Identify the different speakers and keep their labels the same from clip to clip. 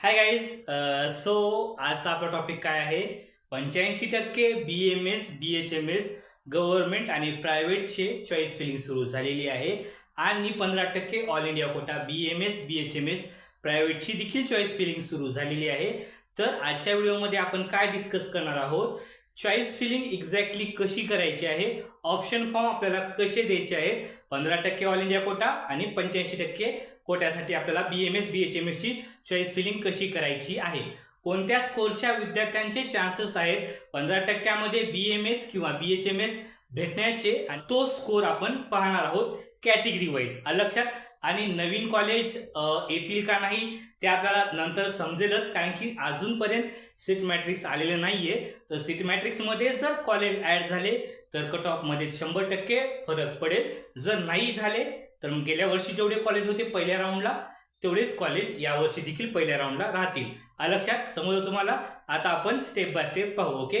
Speaker 1: Hi guys so आजचा आपला topic काय आहे? पंच्याऐंशी टक्के B M S B H M S government आणि प्रायव्हेटचे चॉईस फिलिंग सुरू झालेली आहे. आणि पंधरा टक्के all India quota B M S B H M S प्रायव्हेटची देखील चॉईस फिलिंग सुरू झालेली आहे. तर आजच्या व्हिडिओमध्ये आपण काय डिस्कस करणार आहोत? चॉईस फिलिंग एक्झॅक्टली कशी करायची आहे? ऑप्शन फॉर्म आपल्याला कसे द्यायचे आहेत पंधरा टक्के ऑल इंडिया कोटा आणि पंच्याऐंशी टक्के कोट्यासाठी आपल्याला B M S B H M एसची चॉईस फिलिंग कशी करायची आहे? कोणत्या स्कोरच्या विद्यार्थ्यांचे चान्सेस आहेत? पंधरा टक्क्यामध्ये बी एम एस किंवा बी एच एम एस भेटण्याचे आणि तो स्कोर आपण पाहणार आहोत कॅटेगरी वाईज लक्षात? आणि नवीन कॉलेज येतील का नाही? ते आपल्याला नंतर समजेलच कारण की अजूनपर्यंत सीट मॅट्रिक्स आलेलं नाहीये. तर सीट मॅट्रिक्समध्ये जर कॉलेज ॲड झाले तर कट ऑफमध्ये शंभर टक्के फरक पडेल. जर नाही झाले तर मग गेल्या वर्षी जेवढे कॉलेज होते पहिल्या राऊंडला तेवढेच कॉलेज यावर्षी देखील पहिल्या राऊंडला राहतील. लक्षात? समजलं तुम्हाला? आता आपण स्टेप बाय स्टेप पाहू ओके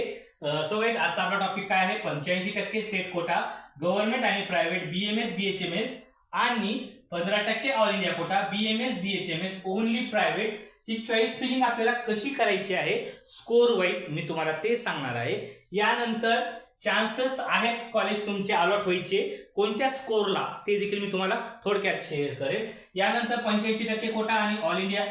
Speaker 1: सो वेग आजचा आपला टॉपिक काय आहे? पंच्याऐंशी टक्के स्टेट कोटा गव्हर्नमेंट आणि private B M S B H M S आणि पंधरा टक्के all India quota B M S B H M S only private ची चॉईस फिलिंग आपल्याला कशी करायची आहे? स्कोर वाईज मी तुम्हाला ते सांगणार आहे. यानंतर चान्सेस आहेत कॉलेज तुमचे अलॉट व्हायचे. कोणत्या स्कोरला ते देखील मी तुम्हाला थोडक्यात शेअर करेल. यानंतर पंच्याऐंशी टक्के कोटा आणि ऑल इंडिया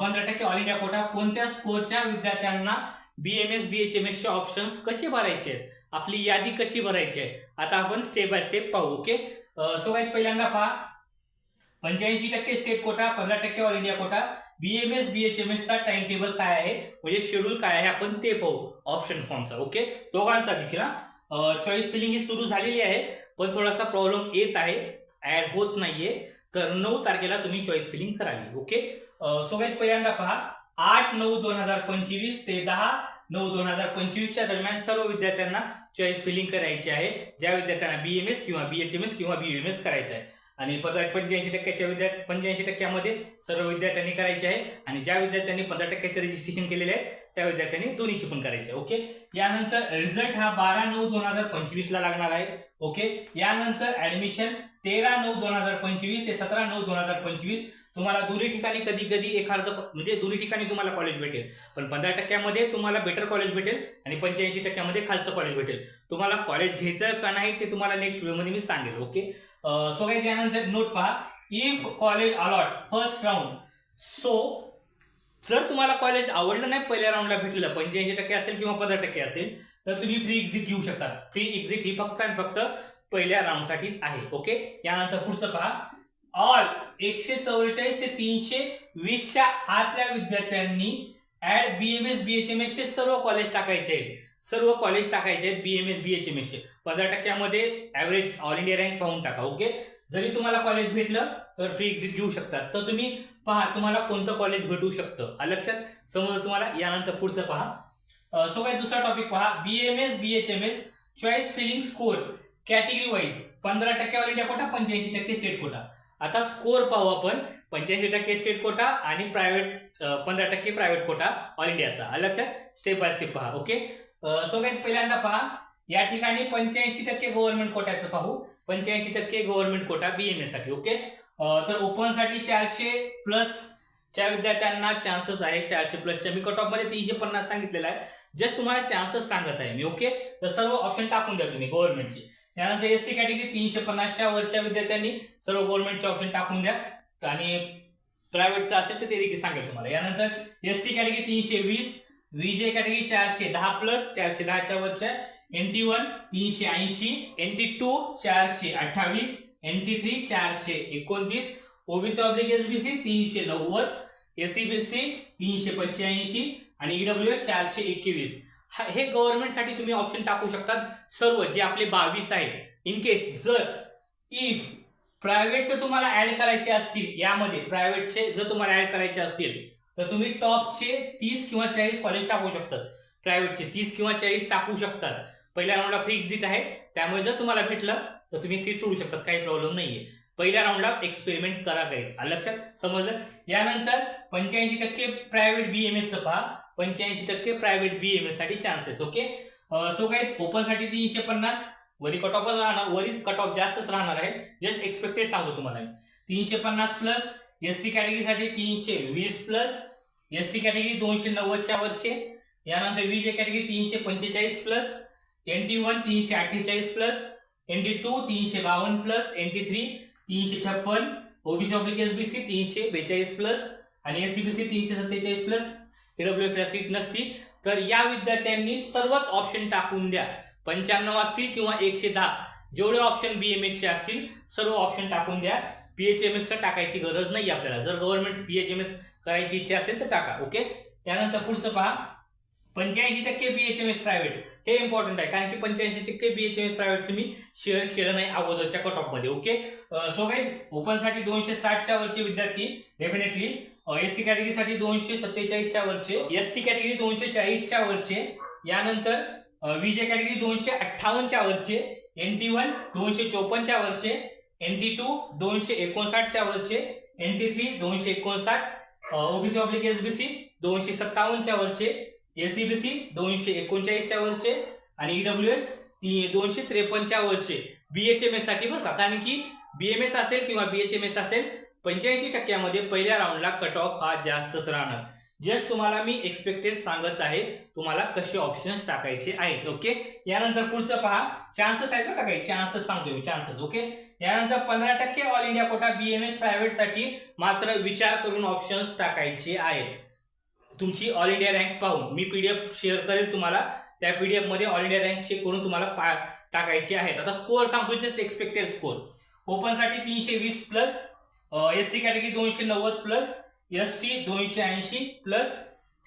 Speaker 1: पंधरा टक्के ऑल इंडिया कोटा. कोणत्या स्कोरच्या विद्यार्थ्यांना B M S B H M एसचे ऑप्शन्स कसे भरायचे? आहेत आपली यादी कशी भरायची? आहे आता आपण स्टेप बाय स्टेप पाहू ओके सो गाईज पहिल्यांदा पहा. पंच्याऐंशी टक्के स्टेट कोटा पंधरा टक्के all India quota. B M S B H M S चा टाइम टेबल काय आहे? म्हणजे शेड्यूल काय आहे? आपण ते पाहू. ऑप्शन फॉर्मचा ओके दोघांचा देखील चॉईस फिलिंग ही सुरू झालेली आहे पण थोडासा प्रॉब्लेम येत आहे ऍड होत नाहीये. तर नऊ तारखेला तुम्ही चॉईस फिलिंग करावी ओके सो पहिल्यांदा पहा आठ नऊ दोन हजार पंचवीस ते दहा नऊ दोन हजार पंचवीसच्या दरम्यान सर्व विद्यार्थ्यांना चॉईस फिलिंग करायची आहे. ज्या विद्यार्थ्यांना बी एम एस किंवा बी एच एम एस किंवा बी एम एस करायचं आहे. आणि पदा पंच्याऐंशी टक्क्याच्या विद्यार्थी पंच्याऐंशी टक्क्यामध्ये सर्व विद्यार्थ्यांनी करायचे आहे. आणि ज्या विद्यार्थ्यांनी पंधरा टक्क्याचे रजिस्ट्रेशन केलेले आहे त्या विद्यार्थ्यांनी दोन्हीची पण करायचे आहे. ओके यानंतर रिझल्ट हा बारा नऊ दोन हजार पंचवीसला लागणार आहे. ओके यानंतर ऍडमिशन तेरा नऊ दोन हजार पंचवीस ते सतरा नऊ दोन हजार पंचवीस. तुम्हाला दोन्ही ठिकाणी कधी कधी एखादं म्हणजे दोन्ही ठिकाणी तुम्हाला कॉलेज भेटेल. पण पंधरा टक्क्यामध्ये तुम्हाला बेटर कॉलेज भेटेल आणि पंच्याऐंशी टक्क्यामध्ये खालचं कॉलेज भेटेल. तुम्हाला कॉलेज घ्यायचं का नाही ते तुम्हाला नेक्स्ट व्हिडिओमध्ये मी सांगेल. ओके सो गाईज यानंतर नोट पहा. If college allot first round so जर तुम्हाला कॉलेज आवडलं नाही पहिल्या राऊंडला भेटलेलं पंच्याऐंशी टक्के असेल किंवा पंधरा टक्के असेल तर तुम्ही फ्री एक्झिट घेऊ शकता. फ्री एक्झिट ही फक्त आणि फक्त पहिल्या राऊंडसाठीच आहे ओके यानंतर पुढचं पहा. ऑल एकशे चौवेचाळीस ते तीनशे वीसच्या आतल्या विद्यार्थ्यांनी add B M S B H M S चे सर्व कॉलेज टाकायचे. आहेत सर्व कॉलेज टाकायचे आहेत B M S B H M S चे. पंधरा टक्क्यामध्ये ॲव्हरेज ऑल इंडिया रँक पाहून टाका ओके जरी तुम्हाला कॉलेज भेटलं तर फ्री एक्झिट घेऊ शकतात तर तुम्ही पहा तुम्हाला कोणतं कॉलेज भेटू शकतं? लक्षात? समजा तुम्हाला? यानंतर पुढचं पहा. सो काय दुसरा टॉपिक पहा. B M S B H M S choice filling score category wise पंधरा टक्के ऑल इंडिया कोटा पंच्याऐंशी टक्के स्टेट कोटा आता स्कोर पाहू आपण. पंच्याऐंशी टक्के स्टेट कोटा आणि प्रायव्हेट पंधरा टक्के प्रायव्हेट कोटा ऑल इंडियाचा लक्षात? स्टेप बाय स्टेप पहा ओके सो गाईज पहिल्यांदा पहा या ठिकाणी पंच्याऐंशी टक्के गव्हर्नमेंट कोट्याचं पाहू. पंच्याऐंशी टक्के गव्हर्नमेंट कोटा बीएमएससाठी ओके तर ओपनसाठी चारशे प्लस च्या विद्यार्थ्यांना चान्सेस आहे चारशे प्लसच्या मी कट ऑफमध्ये तीनशे पन्नास सांगितलेला आहे. जस्ट तुम्हाला चान्सेस सांगत आहे मी ओके तर सर्व ऑप्शन टाकून द्या तुम्ही गव्हर्नमेंटचे त्यानंतर एस सी कॅटेगरी तीनशे पन्नासच्या वरच्या विद्यार्थ्यांनी सर्व गव्हर्नमेंटचे ऑप्शन टाकून द्या. आणि प्रायव्हेटचं असेल तर ते देखील सांगेल तुम्हाला. यानंतर एस टी कॅटेगरी तीनशे वीस विजय कॅटेगरी चारशे दहा प्लस चारशे दहाच्या वरच्या. एन टी वन तीनशे ऐंशी एन टी टू चारशे अठ्ठावीस एन टी थ्री चारशे एकोणतीस OBC oblique S B C तीनशे नव्वद एस सी बी सी तीनशे पंच्याऐंशी आणि ईडब्ल्यू एस चारशे एकवीस. हे गव्हर्नमेंटसाठी तुम्ही ऑप्शन टाकू शकतात सर्व जे आपले बावीस आहेत. इन केस जर इफ प्रायव्हेटचे तुम्हाला ऍड करायचे असतील यामध्ये प्रायव्हेटचे जर तुम्हाला ऍड करायचे असतील तर तुम्ही टॉपचे तीस किंवा चाळीस कॉलेज टाकू शकतात प्रायव्हेटचे तीस किंवा चाळीस टाकू शकतात. पहिल्या राऊंडला फ्री एक्झिट आहे. त्यामुळे जर तुम्हाला भेटलं तर तुम्ही सीट सोडू शकतात. काही प्रॉब्लेम नाहीये. पहिल्या राऊंडला एक्सपेरिमेंट करा काहीच लक्षात? समजलं? यानंतर पंच्याऐंशी टक्के प्रायव्हेट बी एम एसचं पहा. पंच्याऐंशी टक्के प्रायव्हेट बी एम एससाठी चान्सेस ओके सो काहीच ओपनसाठी तीनशे पन्नास. वरी कट ऑफच राहणार वरीच कट ऑफ जास्तच राहणार आहे. जस्ट एक्सपेक्टेड सांगतो तुम्हाला तीनशे पन्नास प्लस एस सी कॅटेगरीसाठी तीनशे वीस प्लस एस टी कॅटेगरी दोनशे नव्वदच्या वरचे. यानंतर विजे कॅटेगरी तीनशे पंचेचाळीस प्लस एन टी वन तीनशे अठ्ठेचाळीस प्लस एन टी टू तीनशे बावन्न प्लस एन टी थ्री तीनशे छप्पन OBC oblique S B C तीनशे बेचाळीस प्लस आणि एस सी बी सी तीनशे सत्तेचाळीस प्लस ईडब्ल्यू एसला सीट नसती. तर या विद्यार्थ्यांनी सर्वच ऑप्शन टाकून द्या. पंच्याण्णव असतील किंवा एकशे दहा. जेवढे ऑप्शन बी एम एसचे असतील सर्व ऑप्शन टाकून द्या. पी एच एम एसचं टाकायची गरज नाही आपल्याला. जर government P H M S करायची इच्छा असेल तर टाका ओके त्यानंतर पुढचं पहा. पंच्याऐंशी टक्के B H M S private हे इम्पॉर्टंट आहे कारण की पंच्याऐंशी टक्के बी एच एम एस प्रायव्हेटचं मी शेअर केलं नाही अगोदरच्या कट ऑफमध्ये ओके सो काही ओपनसाठी दोनशे साठच्या वरचे विद्यार्थी डेफिनेटली एससी कॅटेगरीसाठी दोनशे सत्तेचाळीसच्या वरचे एस टी कॅटेगरी दोनशे चाळीसच्या वरचे यानंतर विजे कॅटेगरी दोनशे अठ्ठावन्नच्या वरचे एन टी वन दोनशे चोपन्नच्या वरचे एन टी टू दोनशे एकोणसाठच्या वरचे एन टी थ्री दोनशे एकोणसाठ OBC oblique S B C दोनशे सत्तावन्नच्या वरचे एसीबीसी दोनशे एकोणचाळीसच्या वरचे आणि ईडब्ल्यू एस ती दोनशे त्रेपन्नच्या वरचे. बीएचएमएस एससाठी बरं का? कारण की बीएमएस असेल किंवा बीएचएमएस असेल पंच्याऐंशी टक्क्यामध्ये पहिल्या राऊंडला कट ऑफ हा जास्तच राहणार. जस्ट तुम्हाला मी एक्सपेक्टेड सांगत आहे तुम्हाला कसे ऑप्शन्स टाकायचे आहेत ओके यानंतर पुढचं पहा. चान्सेस आहेत का काही? चान्सेस सांगतो मी चान्सेस ओके यानंतर पंधरा टक्के ऑल इंडिया कोटा बीएमएस प्रायव्हेटसाठी मात्र विचार करून ऑप्शन्स टाकायचे आहेत. तुमची ऑल इंडिया रँक पाहून मी पीडीएफ शेअर करेल तुम्हाला. त्या पीडीएफमध्ये ऑल इंडिया रँक चेक करून तुम्हाला पा टाकायचे आहेत. आता स्कोअर सांगतो जस्ट एक्सपेक्टेड स्कोअर ओपनसाठी तीनशे वीस प्लस एस सी कॅटेगरी दोनशे नव्वद प्लस एस टी दोनशे ऐंशी प्लस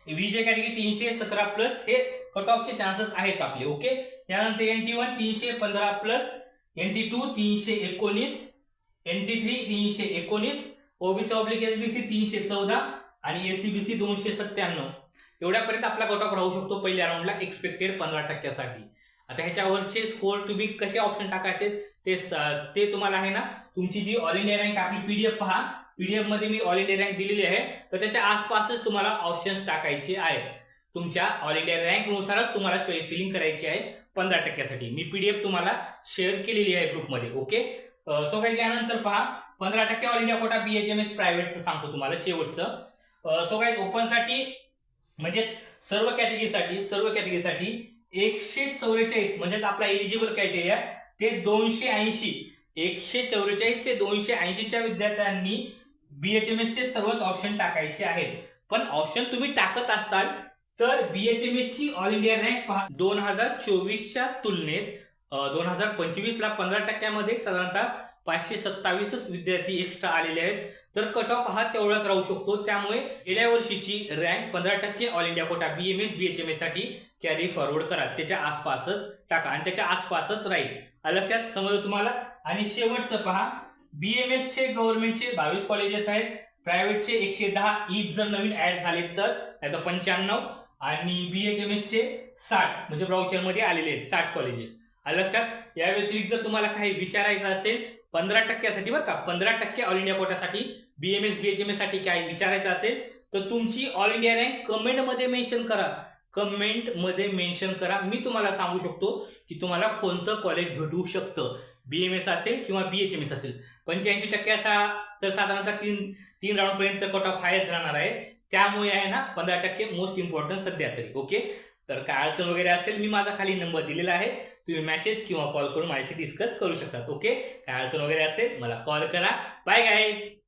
Speaker 1: जे कॅटेगरी तीनशे सतरा प्लस हे कट ऑफचे चान्सेस आहेत आपले ओके यानंतर एन टी वन तीनशे पंधरा प्लस एन टी टू तीनशे एकोणीस एन टी थ्री तीनशे एकोणीस OBC oblique S B C तीनशे चौदा आणि एसीबीसी दोनशे सत्त्याण्णव. एवढ्यापर्यंत आपला कट ऑफ राहू शकतो पहिल्या राऊंडला एक्सपेक्टेड पंधरा टक्क्यासाठी. आता ह्याच्यावरचे स्कोअर तुम्ही कसे ऑप्शन टाकायचे ते ते तुम्हाला आहे ना तुमची जी ऑल इंडिया रँक आपली पीडीएफ पहा. पीडीएफमध्ये मी ऑल इंडिया रँक दिलेली आहे. तर त्याच्या आसपासच तुम्हाला ऑप्शन्स टाकायचे आहेत. तुमच्या ऑल इंडिया रँक नुसारच तुम्हाला चॉईस फिलिंग करायची आहे. पंधरा टक्क्यासाठी. मी पीडीएफ तुम्हाला शेअर केलेली आहे ग्रुपमध्ये ओके सो काही यानंतर पहा पंधरा टक्के ऑल इंडिया कोटा बीएचएमएस प्रायव्हेटचं सांगतो तुम्हाला शेवटचं. सो काही ओपनसाठी म्हणजेच सर्व कॅटेगरीसाठी सर्व कॅटेगरीसाठी एकशे चौवेचाळीस म्हणजेच आपला एलिजिबल क्रायटेरिया ते दोनशे ऐंशी. एकशे चौवेचाळीस ते दोनशे ऐंशीच्या विद्यार्थ्यांनी बीएचएमएस चे सर्वच ऑप्शन टाकायचे आहेत. पण ऑप्शन तुम्ही टाकत असताल तर बीएचएमएस ची ऑल इंडिया रँक पहा. दोन हजार चोवीसच्या तुलनेत दोन हजार पंचवीसला पंधरा टक्क्यामध्ये साधारणतः पाचशे सत्तावीसच विद्यार्थी एक्स्ट्रा आलेले आहेत. तर कट ऑफ हा तेवढाच राहू शकतो. त्यामुळे गेल्या वर्षीची रँक पंधरा टक्के ऑल इंडिया कोटा बीएमएस बीएचएमएससाठी कॅरी फॉरवर्ड करा. त्याच्या आसपासच टाका आणि त्याच्या आसपासच राहील. लक्षात समजलं तुम्हाला? आणि शेवटचं पहा. बीएमएस चे गव्हर्नमेंटचे बावीस कॉलेजेस आहेत. प्रायव्हेटचे एकशे दहा इफ जर नवीन ऍड झाले तर नाही पंच्याण्णव. आणि बीएचएमएस चे साठ म्हणजे ब्राउचरमध्ये आलेले आहेत साठ कॉलेजेस लक्षात या व्यतिरिक्त जर तुम्हाला काही विचारायचं असेल पंधरा टक्क्यासाठी बरं का पंधरा टक्के ऑल इंडिया कोट्यासाठी बीएमएस बीएचएमएससाठी काय विचारायचं असेल तर तुमची ऑल इंडिया रँक कमेंटमध्ये मेन्शन करा. कमेंटमध्ये मेन्शन करा. मी तुम्हाला सांगू शकतो की तुम्हाला कोणतं कॉलेज भेटू शकतं. बीएमएस असेल किंवा बी एच एम एस असेल. पंच्याऐंशी टक्के असा तर साधारणतः तीन तीन राऊंडपर्यंत कट ऑफ हायच राहणार आहे. त्यामुळे आहे ना पंधरा टक्के मोस्ट इम्पॉर्टंट सध्या तरी ओके तर काय अडचण वगैरे असेल मी माझा खाली नंबर दिलेला आहे. तुम्ही मेसेज किंवा कॉल करून माझ्याशी डिस्कस करू शकता ओके काय अडचण वगैरे असेल मला कॉल करा. Bye guys